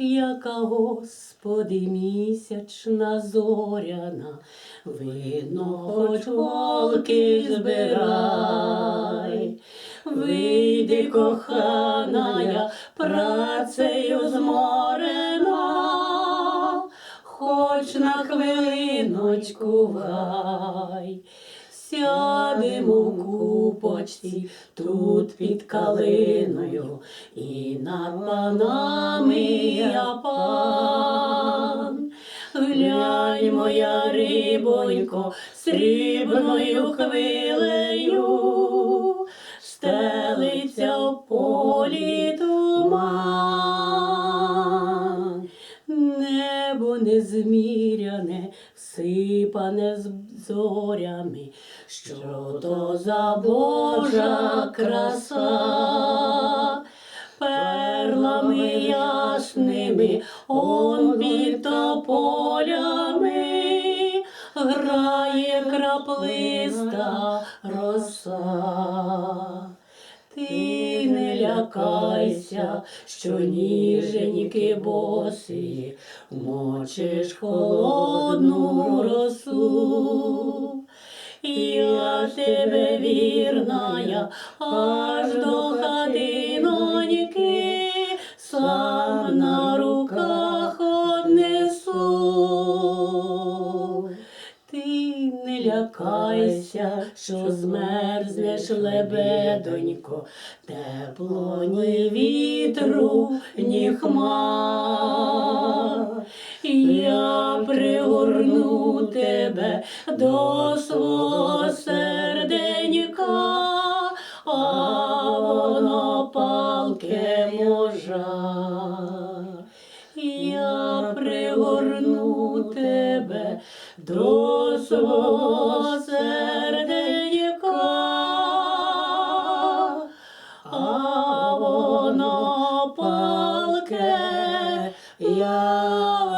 яка, Господи, місячна зоряна, видно, хоч волки збирай. Вийди, кохана, я працею зморена, хоч на хвилиночку гай. Сядемо в купочці тут під калиною, і над панами я пан. Глянь, моя рибонько, срібною хвилею, стелиться в полі туман. Небо незміряне, всипане зорями, що то за Божа краса, ясними, он під тополями, грає краплиста роса. Ти не лякайся, що ніженьки босі, мочиш холодну росу. Я тебе вірна, я аж до лякайся, що змерзнеш лебедонько, тепло ні вітру, ні хмар. Я пригорну тебе до свого серденька, а воно палке можа пригорну тебе до свого серденька, а воно палке я.